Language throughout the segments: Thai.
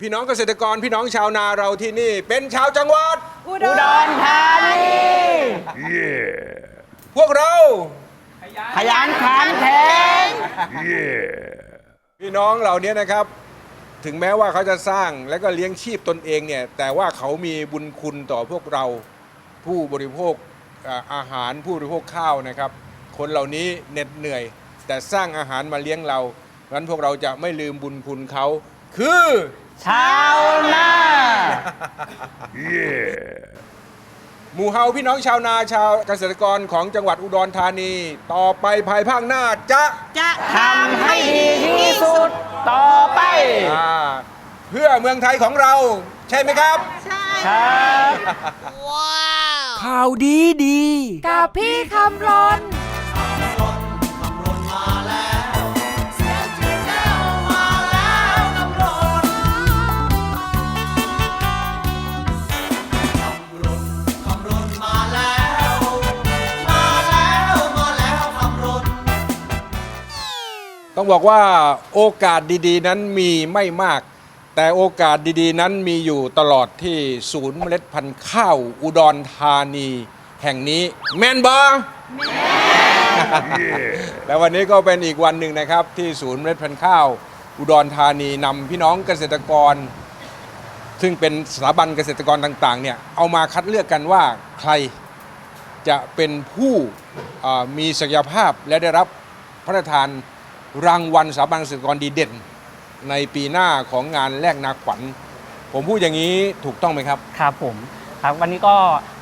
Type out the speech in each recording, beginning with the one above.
พี่น้องเกษตรกรพี่น้องชาวนาเราที่นี่ เป็นชาวจังหวัด อุดรธานีพวกเรา ขยันขันแข็งพี่น้องเหล่านี้นะครับ ถึงแม้ว่าเขาจะสร้างและก็เลี้ยงชีพตนเองเนี่ย แต่ว่าเขามีบุญคุณต่อพวกเราผู้บริโภคอ่าอาหารผู้บริโภคข้าวนะครับ คนเหล่านี้เหน็ดเหนื่อย แต่สร้างอาหารมาเลี้ยงเรางั้นพวกเราจะไม่ลืมบุญคุณเขาคือ ชาวนา หมู่เฮาพี่น้องชาวนาชาวเกษตรกรของจังหวัดอุดรธานี ต่อไปภายภาคหน้าจะจะทำให้ดีที่สุดต่อไป อ่าเพื่อเมืองไทยของเรา ใช่ไหมครับครับ ข่าวดีดี กับพี่คำรน ต้องบอกว่าโอกาสดีๆ นั้นมีไม่มาก แต่โอกาสดีๆ นั้นมีอยู่ตลอดที่ศูนย์เมล็ดพันธุ์ข้าวอุดรธานี แห่งนี้แมนบอและวันนี้ก็เป็นอีกวันหนึ่งนะครับ ที่ศูนย์เมล็ดพันธุ์ข้าว อุดรธานีนำพี่น้องเกษตรกร ซึ่งเป็นสถาบันเกษตรกรต่างๆเนี่ยเอามาคัดเลือกกันว่าใครจะเป็นผู้อ่ามีศักยภาพและได้รับพระราชทาน รางวัลสถาบันเกษตรกรดีเด่น ในปีหน้าของงานแลกนาขวัญ ผมพูดอย่างนี้ถูกต้องไหมครับ ครับผมครับวันนี้ก็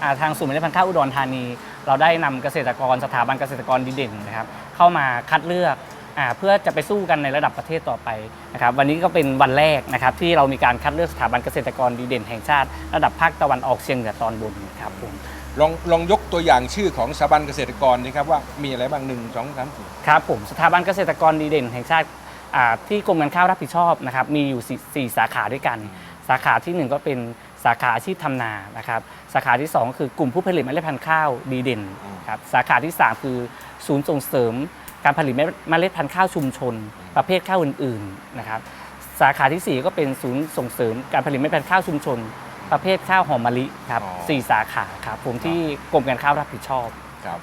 อ่าทางศูนย์เมล็ดพันธุ์ข้าวอุดรธานี เราได้นำเกษตรกรสถาบันเกษตรกรดีเด่นนะครับ เข้ามาคัดเลือกอาเพื่อจะไปสู้กันในระดับประเทศต่อไปนะครับวันนี้ก็เป็นวันแรกนะครับที่เรามีการคัดเลือกสถาบันเกษตรกรดีเด่นแห่งชาติ ระดับภาคตะวันออกเฉียงเหนือตอนบนครับผม ลองลองยกตัวอย่างชื่อของสถาบันเกษตรกรนะครับว่ามีอะไรบ้างหนึ่งสองสามสี่ ครับผมสถาบันเกษตรกรดีเด่นแห่งชาติอ่าที่กรมการข้าวรับผิดชอบนะครับมีอยู่สี่สี่สาขาด้วยกัน สาขาที่หนึ่งก็เป็นสาขาอาชีพทำนานะครับสาขาที่สองก็คือกลุ่มผู้ผลิตเมล็ดพันธุ์ข้าวดีเด่นครับสาขาที่สามคือศูนย์ส่งเสริม การผลิตเมล็ดพันธุ์ข้าวชุมชน ประเภทข้าวอื่นๆนะครับสาขาที่สี่ก็เป็นศูนย์ส่งเสริมการผลิตเมล็ดพันธุ์ข้าวชุมชน ประเภทข้าวหอมมะลิครับอ๋อ สี่สาขาครับผมที่กรมการข้าวรับผิดชอบ ครับ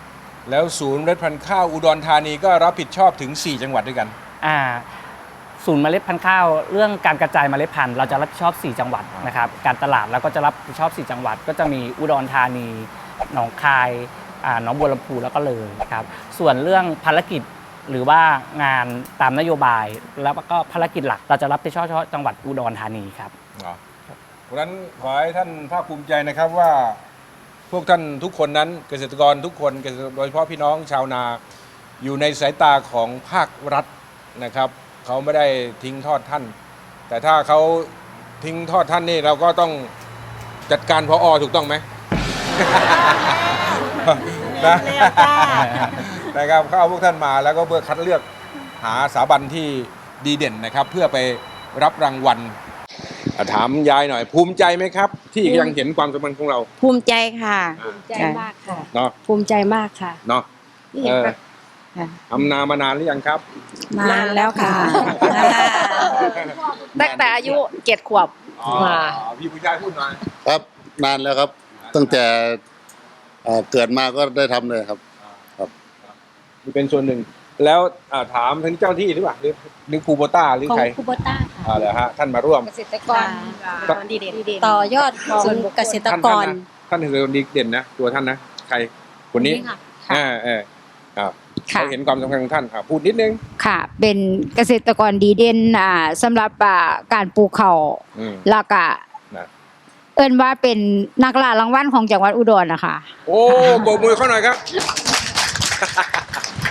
แล้วศูนย์เมล็ดพันธุ์ข้าวอุดรธานีก็รับผิดชอบถึง 4 จังหวัดด้วยกัน อ่าศูนย์เมล็ดพันธุ์ข้าวเรื่องการกระจายเมล็ดพันธุ์เราจะรับผิดชอบ 4 จังหวัดนะครับการตลาดเราก็จะรับผิดชอบ 4 จังหวัด ก็จะมีอุดรธานีหนองคายอ่าหนองบัวลำพูแล้วก็เลยครับส่วนเรื่องภารกิจหรือว่างานตามนโยบาย แล้วก็ภารกิจหลักเราจะรับผิดชอบเฉพาะจังหวัดอุดรธานีครับ เพราะฉะนั้นขอให้ท่านภาคภูมิใจนะครับว่าพวกท่านทุกคนนั้นเกษตรกรทุกคนเกษตรโดยเฉพาะพี่น้องชาวนาอยู่ในสายตาของภาครัฐนะครับเขาไม่ได้ทิ้งทอดท่าน แต่ถ้าเขาทิ้งทอดท่านนี่เราก็ต้องจัดการพออถูกต้องไหมนะนะครับเขาเอาพวกท่านมาแล้วก็เพื่อคัดเลือกหาสถาบันที่ดีเด่นนะครับ เพื่อไปรับรางวัลอะ ถามยายหน่อย ภูมิใจไหมครับ ที่ยังเห็นความสำคัญของเราภูมิใจค่ะ อ่าใจมากค่ะ เนาะภูมิใจมากค่ะเนาะนี่เออค่ะทำนามานานหรือยังครับ นานแล้วค่ะ ตั้งแต่อายุเจ็ดขวบ อ๋อค่ะพี่ผู้ชายพูดหน่อยครับนานแล้วครับ ตั้งแต่เอ่อเกิดมาก็ได้ทำเลยครับนี่เป็นส่วนหนึ่ง แล้วอ่าถามถึงเจ้าที่หรือเปล่าหรือหรือครูโบต้าหรือของใคร คูโบต้าค่ะ อ่าเหรอฮะท่านมาร่วม เกษตรกรดีเด่น ต่อยอดของเกษตรท่านกท่านร นะท่านคือคนดีเด่นนะตัวท่านนะใครคนนี้ค่ะ อ่าเอออ่าค่ะ เขาเห็นความสำคัญของท่านอ่าพูดนิดนึงค่ะ เป็นเกษตรกรดีเด่นอ่าสำหรับอ่าการปลูกเขาวอืม แล้วก็นะ เอิ้นว่าเป็นนักล่ารางวัลของจังหวัดอุดรนะคะ โอ้โบกมือเขาหน่อยครับ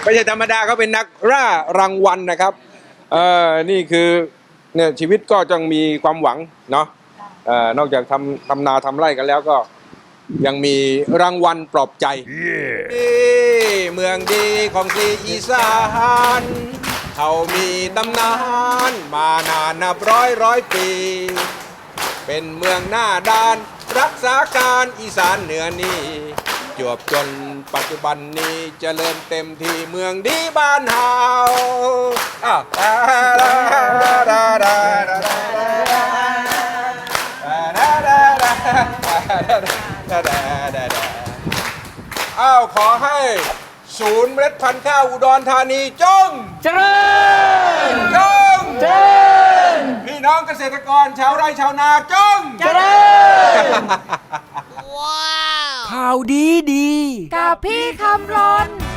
ไม่ใช่ธรรมดาเขาเป็นนักร่ารางวัลนะครับเอ่อนี่คือ เนี่ยชีวิตก็ต้องมีความหวังเนาะเอ่อนอกจากทำทำนาทำไร่กันแล้วก็ยังมีรางวัลปลอบใจนี่เมืองดีของสีอีสานเขามีตำนานมานานนับร้อยร้อยปี เป็นเมืองหน้าด้านรักษาการอีสานเหนือนี่ จวบจนปัจจุบันนี้เจริญเต็มที่เมืองดีบ้านเฮาอ้าวดาดาดาดาดาดาดาดาดาดาดาดาอ้าวขอให้ศูนย์เมล็ดพันธุ์ข้าวอุดรธานีจงเจริญจงเจริญพี่น้องเกษตรกรชาวไร่ชาวนาจงเจริญ ข่าวดีดี กับพี่คำรน